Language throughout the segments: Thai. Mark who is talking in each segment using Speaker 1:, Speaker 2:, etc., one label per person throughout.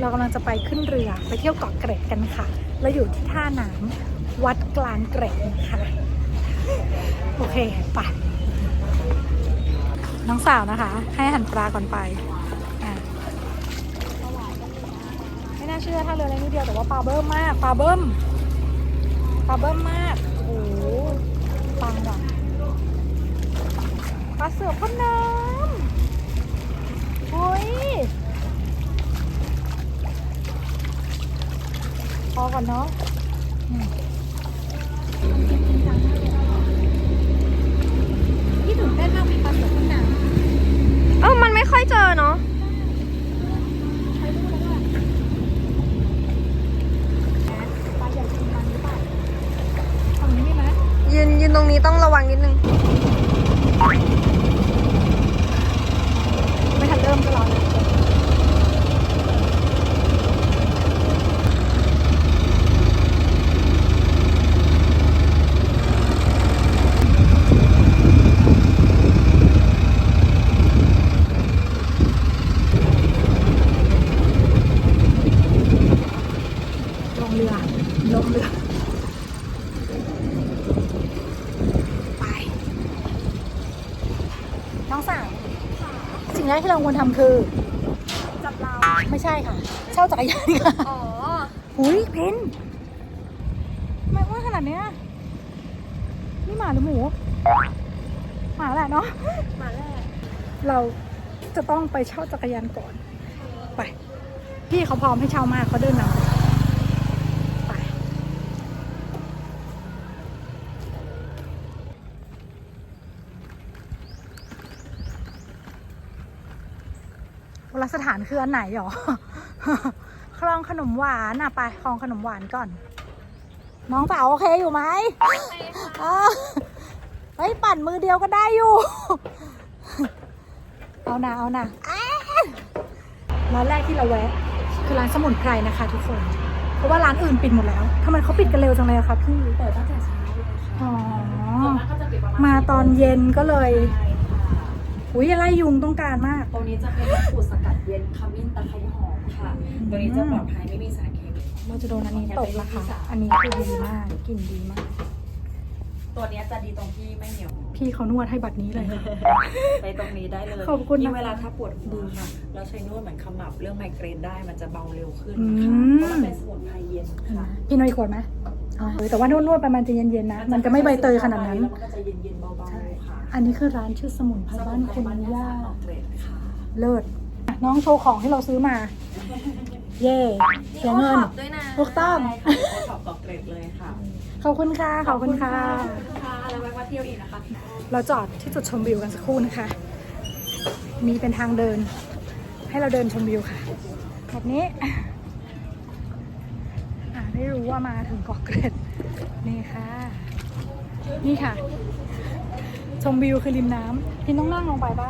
Speaker 1: เรากำลังจะไปขึ้นเรือไปเที่ยวเกาะเกร็ดกันค่ะเราอยู่ที่ท่าน้ำวัดกลางเกร็ดนะคะโอเคไปน้องสาวนะคะ ให้อาหันปลาก่อนไปอะไม่น่าเชื่อท่าเรือเล็กนิดเดียวแต่ว่าปลาเบิ้มมากปลาเบิ้มปลาเบิ้มมากโอ้โหปังว่ะปลาเสือพ่นน้ำโอ้ย พ อก่อนเนาะอืมพี่ถึงเต้นมากมีปลาเสือพ่นน้
Speaker 2: เอ้ามันไม่ค่อยเจอเนาะำ
Speaker 1: ใช้ลูกแล้วด้วยปลาใหญ่จริงปลาหรือเปล่าฝั่งนี้มีไหม
Speaker 2: ยืนยืนตรงนี้ต้องระวังนิดนึง
Speaker 1: ไม่ทันเริ่มก็รอเลยลงเรือ ลงเรือ ไป น้องสาวสิ่งแรกที่เราควรทำคือ
Speaker 2: จับเรา
Speaker 1: ไม่ใช่ค่ะ เช่าจักรยานค่ะ
Speaker 2: อ๋อ
Speaker 1: หุยเพนทำไมว่าขนาดเนี้ยนี่หมาหรือหมูหมาแหละเนาะ
Speaker 2: มาแรก
Speaker 1: เราจะต้องไปเช่าจักรยานก่อน ไป พี่เขาพร้อมให้เช่ามากเขาเดินนำ วลสถานคืออันไหนหรอ คลองขนมหวานอะไปคลองขนมหวานก่อน น้องสาวโอเคอยู่ไหมอ่าเฮ้ยปั่นมือเดียวก็ได้อยู่ เอานะเอานะอ่าร้านแรกที่เราแวะ คือร้านสมุนไพรนะคะ ทุกคน เพราะว่าร้านอื่นปิดหมดแล้วทำไมเขาปิดกันเร็วจังเลยอะคะพี่
Speaker 3: เปิดตั้งแต่เช้าเลยค่ะ
Speaker 1: อ๋อ
Speaker 3: ส่วนมากก็จะปิดประมาณ
Speaker 1: มาตอนเย็นก็เลย
Speaker 3: ใช่ค่ะ
Speaker 1: อุ้ยอะไรยุงต้องการมาก
Speaker 3: ตรงนี้จะเป็นมะกรูดสกัดเย็นขมิ้นตะไคร้หอมค่ะ ตัวนี้จะปลอดภัยไม่มีสารเคมี
Speaker 1: เราจะโดนอันนี้ตกนะคะอันนี้คือดีมากกลิ่นดีมาก
Speaker 3: ตัวเนี้ยจะดีตรงที่ไม่เหนียว
Speaker 1: พี่เขานวดให้บัตรนี้เลย
Speaker 3: ไปตรงนี้ได้เลย
Speaker 1: ขอบคุณนะคะ
Speaker 3: ยิ่งเวลาถ้าปวดหัวค่ะเราใช้นวดเหมือนขมับเรื่องไมเกรนได้มันจะเบาเร็วขึ้น
Speaker 1: อื
Speaker 3: ค่ะ
Speaker 1: ม
Speaker 3: เพราะมันเป็นสมุนไพรเย็นค่ะ
Speaker 1: พี่น้อยขวดไหมอ๋อเออ แต่ว่านวดนวดๆไปมันจะเย็นๆนะ มันจะไม่ใบเตยขนาดนั้น
Speaker 3: แล้วมันก็จะเย็นๆเบา
Speaker 1: ใช่
Speaker 3: ๆค่ะ
Speaker 1: อันนี้คือร้านชื่อสมุนไพรบ้านคุณย่า
Speaker 3: ออกเกรดค่ะ
Speaker 1: เลิศน้องโชว์ของที่เราซื้อมา เย่เสียเงิน
Speaker 2: ด้วยนะ
Speaker 1: ถูกต้อง
Speaker 3: ใช่ค่ะโอท็อปออกเกรดเลยค่ะ
Speaker 1: ขอบคุณค่ะ ขอบคุณค่ะ
Speaker 3: ค่ะแล้วแวะมาเที่ยวอีกนะคะ
Speaker 1: เราจอดที่จุดชมวิวกันสักครู่นะคะ มีเป็นทางเดิน ให้เราเดินชมวิวค่ะ แบบนี้ อ่าได้รู้ว่ามาถึงเกาะเกร็ดนี่ค่ะ นี่ค่ะ ชมวิวคือริมน้ำพี่ต้องนั่งลงไปปะ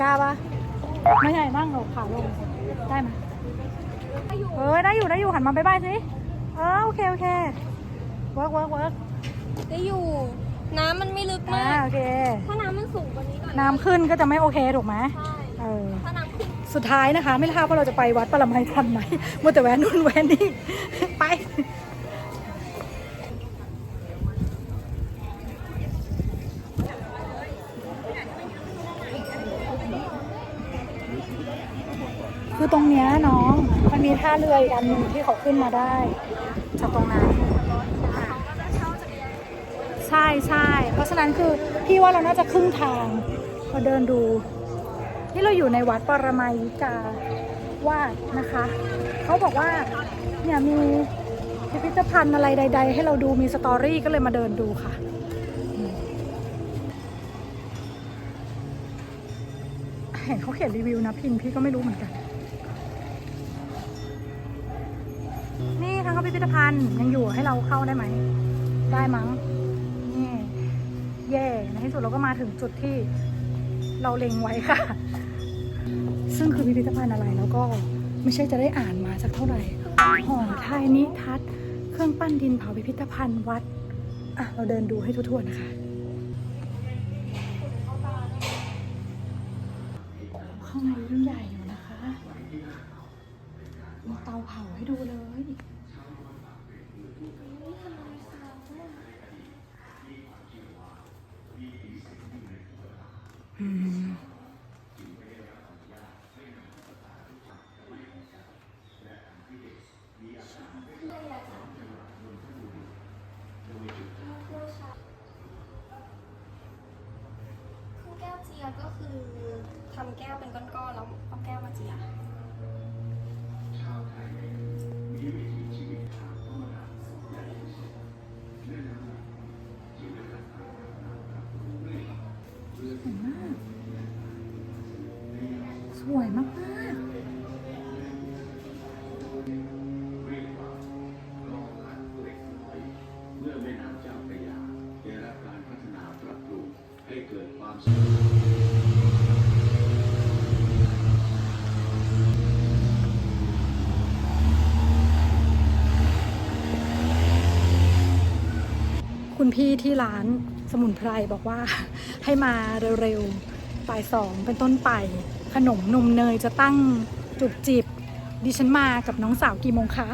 Speaker 1: กล้าปะไม่ใช่นั่งลงขาลงได้ไหมเออได้อยู่ได้อยู่หันมาบายบายสิเออโอเคโอเคเวิร์กเวิร์กเวิร์ก
Speaker 2: ได้อยู่ น้ำมันไม่ลึก
Speaker 1: อ่ามา
Speaker 2: ก
Speaker 1: โอเค
Speaker 2: ถ้าน้ำมันสูงกว่านี้หน่อย
Speaker 1: น้ำขึ้นก็จะไม่โอเคถูกไหม
Speaker 2: ใช่
Speaker 1: เออ
Speaker 2: ถ้าน้ำขึ้น
Speaker 1: สุดท้ายนะคะ ไม่ทราบว่าเราจะไปวัดปรมัยทันไหมมัวแต่แวะนู่นแวะนี่ ท่าเรืออีกอันหนึงที่เขาขึ้นมาได้ จากตรงนั้นอะใช่ใช่เพราะฉะนั้นคือพี่ว่าเราน่าจะครึ่งทางมาเดินดู นี่เราอยู่ในวัดปรมัยกาวาดนะคะ เขาบอกว่าเนี่ยมีพิพิธภัณฑ์อะไรใด ๆ ให้เราดูมีสตอรี่ก็เลยมาเดินดูค่ะเห็นเขาเขียนรีวิวนะพิมพ์พี่ก็ไม่รู้เหมือนกัน เข้าพิพิธภัณฑ์ยังอยู่ให้เราเข้าได้ไหม ได้มั้งนี่เย่ในที่สุดเราก็มาถึงจุดที่เราเล็งไว้ค่ะ ซึ่งคือพิพิธภัณฑ์อะไรแล้วก็ไม่ใช่จะได้อ่านมาสักเท่าไหร่หอไทยนิทัศน์เครื่องปั้นดินเผาพิพิธภัณฑ์วัดอะเราเดินดูให้ทั่วๆนะคะข้างในยิ่งใหญ่อยู่นะคะ มีเตาเผาให้ดูเลย
Speaker 2: คุ
Speaker 1: ณพี่ที่ร้านสมุนไพรบอกว่าให้มาเร็วๆบ่ายสองเป็นต้นไป ขนมนมเนยจะตั้งจุบจิบ ดิฉันมากับน้องสาวกี่โมงคะ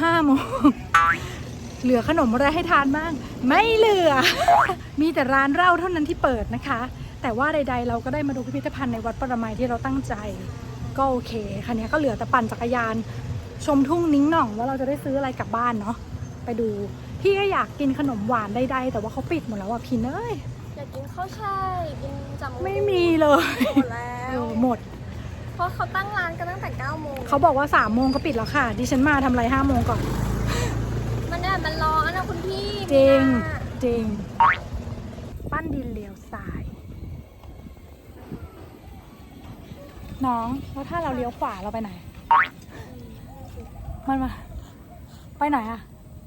Speaker 1: ห้าโมง เหลือขนมอะไรให้ทานบ้าง ไม่เหลือ มีแต่ร้านเหล้าเท่านั้นที่เปิดนะคะ แต่ว่าใด ๆ เราก็ได้มาดูพิพิธภัณฑ์ในวัดปรมัยที่เราตั้งใจ ก็โอเคคันนี้ก็เหลือแต่ปั่นจักรยาน ชมทุ่งนิ้งหน่องว่าเราจะได้ซื้ออะไรกลับบ้านเนาะไปดูพี่ก็อยากกินขนมหวานใดๆแต่ว่าเขาปิดหมดแล้วอะพี่เอ้ย
Speaker 2: อยากกินข้าวช่ายกินจัม
Speaker 1: ไม่มีเลย
Speaker 2: หมดแล้
Speaker 1: เอ
Speaker 2: ว
Speaker 1: อหมด
Speaker 2: เพราะเขาตั้งร้านกันตั้งแต่9โมง
Speaker 1: เขาบอกว่าสามโมงก็ปิดแล้วค่ะ ดิฉันมาทำอะไรห้าโมงก่อน
Speaker 2: มันเนี่ยมันร้อนนะคุณพี่
Speaker 1: จริง
Speaker 2: มีนา
Speaker 1: จริง ปั้นดินเลี้ยวซ้าย น้องแล้วถ้าเราเลี้ยวขวาเราไปไหน มันมา ไปไหนอะ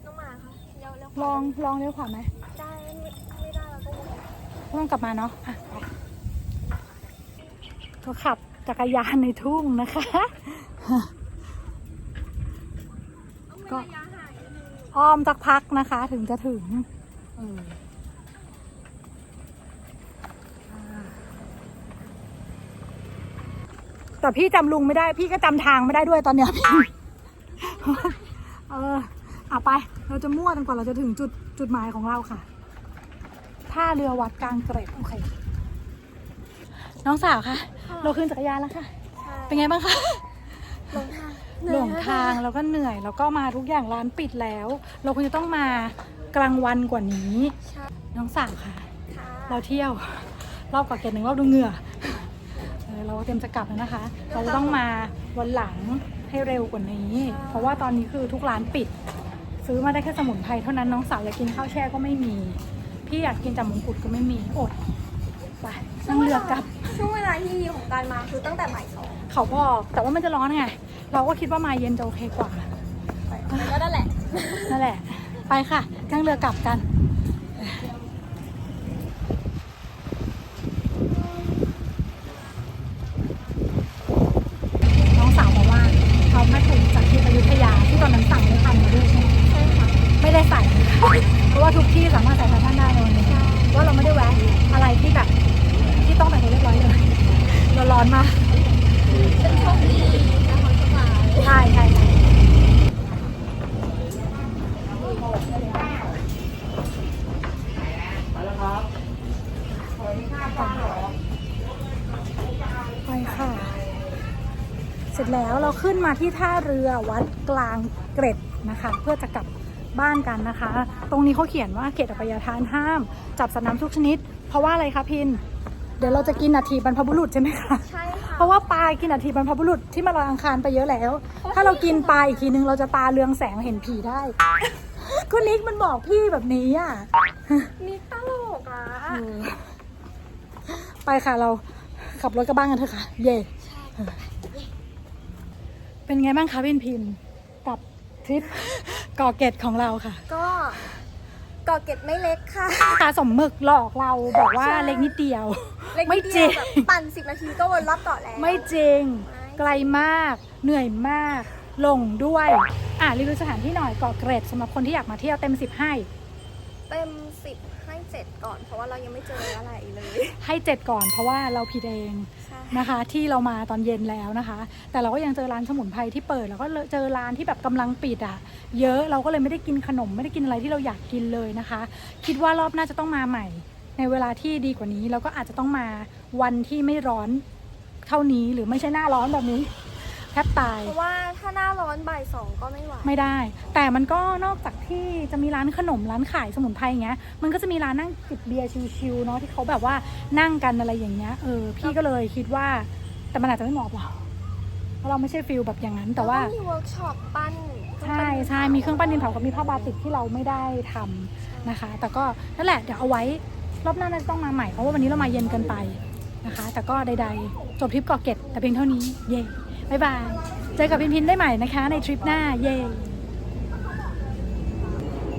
Speaker 2: น้องหมาค่ะเดี๋ยวเดี๋ยว
Speaker 1: ลองลองเลี้ยวขวาไหม
Speaker 2: ได้ไม่ไม่ได้เราก็วน
Speaker 1: ต้องกลับมาเนาะอะไปก็ขับจักรยานในทุ่งนะคะ ก็ อ้อมสักพักนะคะ ถึงจะถึงเอออ่าแต่พี่จำลุงไม่ได้ พี่ก็จำทางไม่ได้ด้วยตอนเนี้ยพี่เอออะไป เราจะมั่วจนกว่าเราจะถึงจุดจุดหมายของเราค่ะท่าเรือวัดกลางเกร็ดโอเค น้องสาวคะเราขึ้นจักรยานแล้วค่ะ
Speaker 2: ใช่
Speaker 1: เป็นไงบ้างคะ
Speaker 2: หลงทาง
Speaker 1: หลงทางแล้วก็เหนื่อยแล้วก็มาทุกอย่างร้านปิดแล้ว เราควรจะต้องมากลางวันกว่านี้
Speaker 2: ใช่
Speaker 1: น้องสาวค่ะ
Speaker 2: ค่ะ
Speaker 1: เราเที่ยวรอบเกาะเกร็ดหนึ่งรอบดูเหงื่อเออเราเตรียมจะกลับแล้วนะคะ เราจะต้องมาวันหลังให้เร็วกว่านี้ เพราะว่าตอนนี้คือทุกร้านปิด ซื้อมาได้แค่สมุนไพรเท่านั้นน้องสาวอยากกินข้าวแช่ก็ไม่มี พี่อยากกินจำมงกุฎก็ไม่มีอดไปนั่งเรือกลับ
Speaker 2: ช่วงเวลาที่ดีของการมาคือตั้งแต่บ่ายสอง
Speaker 1: เขาบอกแต่ว่ามันจะร้อนไง เราก็คิดว่ามาเย็นจะโอเคกว่า
Speaker 2: มันก็นั่นแหละ
Speaker 1: นั่นแหละ ไปค่ะนั่งเรือกลับกันน้องสาวบอกว่าเขาไม่ถูกจากที่อยุธยาที่ตอนนั้นสั่งไม่ทันมาด้วยใช่ไหม
Speaker 2: ใช่ค่ะ
Speaker 1: ไม่ได้ใส่ เพราะว่าทุกที่สามารถใส่แฟชั่นได้ในวันนี้ว่าเราไม่ได้แวะอะไรที่แบบที่ต้องแต่งตัวเรียบร้อยเลยเราร้อนมาก
Speaker 2: เป็นโชคดีนะคะสบาย
Speaker 1: ใช่ใช่ใช่ไปค่ะ เสร็จแล้วเราขึ้นมาที่ท่าเรือวัดกลางเกร็ดนะคะ เพื่อจะกลับบ้านกันนะคะ ตรงนี้เขาเขียนว่าเขตอภัยทานห้าม จับสัตว์น้ำทุกชนิด เพราะว่าอะไรคะพิน เดี๋ยวเราจะกินนาทีบรรพบุรุษใช่ไหมคะ
Speaker 2: ใช่ค่ะ
Speaker 1: เพราะว่าปลากินอาทิตย์บรรพบุรุษที่มาลอยอังคารไปเยอะแล้ว ถ้าเรากินปลาอีกทีนึงเราจะตาเรืองแสงเห็นผีได้ก็นิกมันบอกพี่แบบนี้อะ
Speaker 2: นี่ตลกอะ
Speaker 1: เออไปค่ะเราขับรถกลับบ้านกันเถอะค่ะ เย่ เป็นไงบ้างคะพี่พิมพ์กับทริปก่อเกตของเราค่ะ
Speaker 2: ก็ก่อเก็บไม่เล็กค่ะ
Speaker 1: ตาสมหมึกหลอกเราบอกว่า
Speaker 2: ใช่
Speaker 1: เล็กนิดเดียว
Speaker 2: เล็กนิ
Speaker 1: ไม่
Speaker 2: ด
Speaker 1: จริ
Speaker 2: เดียว
Speaker 1: ง
Speaker 2: แบบปั่นสิบนาทีก็วนรอบเกาะแล้ว
Speaker 1: ไม่จริง
Speaker 2: ไม่
Speaker 1: ไกลมาก เหนื่อยมากหลงด้วย อะรีวิวสถานที่หน่อยเกาะเกร็ดสำหรับคนที่อยากมาเที่ยวเต็มสิบให้
Speaker 2: เต็มสิบให้เจ็ดก่อน เพราะว่าเรายังไม่เจออะไรเลย
Speaker 1: ให้เจ็ดก่อนเพราะว่าเราผิดเอง
Speaker 2: ใช่
Speaker 1: นะคะ ที่เรามาตอนเย็นแล้วนะคะ แต่เราก็ยังเจอร้านสมุนไพรที่เปิดแล้วก็เจอร้านที่แบบกำลังปิดอะ เยอะเราก็เลยไม่ได้กินขนมไม่ได้กินอะไรที่เราอยากกินเลยนะคะ คิดว่ารอบหน้าจะต้องมาใหม่ ในเวลาที่ดีกว่านี้แล้วก็อาจจะต้องมาวันที่ไม่ร้อนเท่านี้หรือไม่ใช่หน้าร้อนแบบนี้ แทบตาย
Speaker 2: เพราะว่าถ้าหน้าร้อนบ่ายสองก็ไม่ไหว
Speaker 1: ไม่ได้ แต่มันก็นอกจากที่จะมีร้านขนมร้านขายสมุนไพรอย่างเงี้ย มันก็จะมีร้านนั่งจิบเบียร์ชิลๆเนาะที่เขาแบบว่านั่งกันอะไรอย่างเงี้ย เออ พี่ก็เลยคิดว่า แต่มันอาจจะไม่เหมาะกับเราเพราะเราไม่ใช่ฟิลแบบอย่างนั้น แต่ว่า
Speaker 2: ล้ก็มีเวิร์กช็อปปั้น
Speaker 1: ใช่ใช่มีเครื่องปั้นดินเผากับมีผ้าบาติกที่เราไม่ได้ทำนะคะ แต่ก็นั่นแหละเดี๋ยวเอาไว้รอบหน้าน่าจะต้องมาใหม่เพราะว่าวันนี้เรามาเย็นเกินไปนะคะ แต่ก็ใดๆ จบทริปเกาะเกร็ดแต่เพียงเท่านี้เย่ บายบาย เจอกับพินพินได้ใหม่นะคะ ในทริปหน้า เย่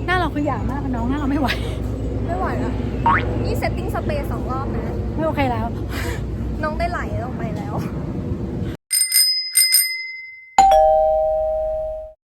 Speaker 1: หน้าเราคืออยากมากอะน้องหน้าเราไม่ไหว
Speaker 2: ไม่ไหวแล้วนี่เซตติ้งสเปซสองรอบนะ
Speaker 1: ไม่โอเคแล้ว
Speaker 2: น้องได้ไหลลงไปแล้ว